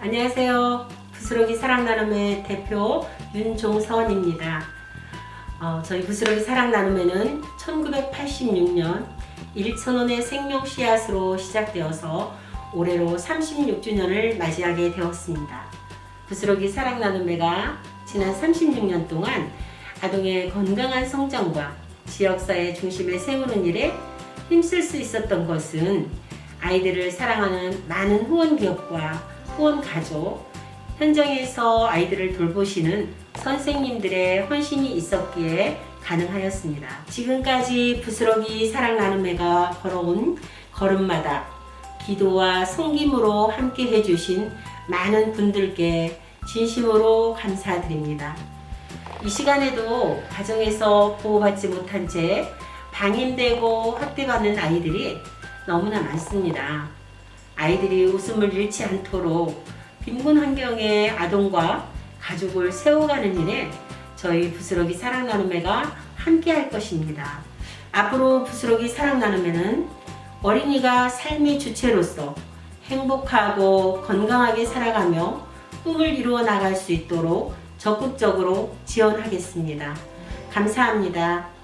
안녕하세요. 부스러기 사랑 나눔의 대표 윤종선입니다. 어, 저희 부스러기 사랑 나눔에는 1986년 1,000원의 생명 씨앗으로 시작되어서 올해로 36주년을 맞이하게 되었습니다. 부스러기 사랑 나눔회가 지난 36년 동안 아동의 건강한 성장과 지역사회 중심에 세우는 일에 힘쓸 수 있었던 것은 아이들을 사랑하는 많은 후원 기업과 후원 가족, 현장에서 아이들을 돌보시는 선생님들의 헌신이 있었기에 가능하였습니다. 지금까지 부스러기 사랑 나눔회가 걸어온 걸음마다 기도와 성김으로 함께 해주신 많은 분들께 진심으로 감사드립니다. 이 시간에도 가정에서 보호받지 못한 채 방임되고 학대받는 아이들이 너무나 많습니다. 아이들이 웃음을 잃지 않도록 빈곤 환경의 아동과 가족을 세워가는 일에 저희 부스러기 사랑 나눔회가 함께 할 것입니다. 앞으로 부스러기 사랑 나눔회는 어린이가 삶의 주체로서 행복하고 건강하게 살아가며 꿈을 이루어 나갈 수 있도록 적극적으로 지원하겠습니다. 감사합니다.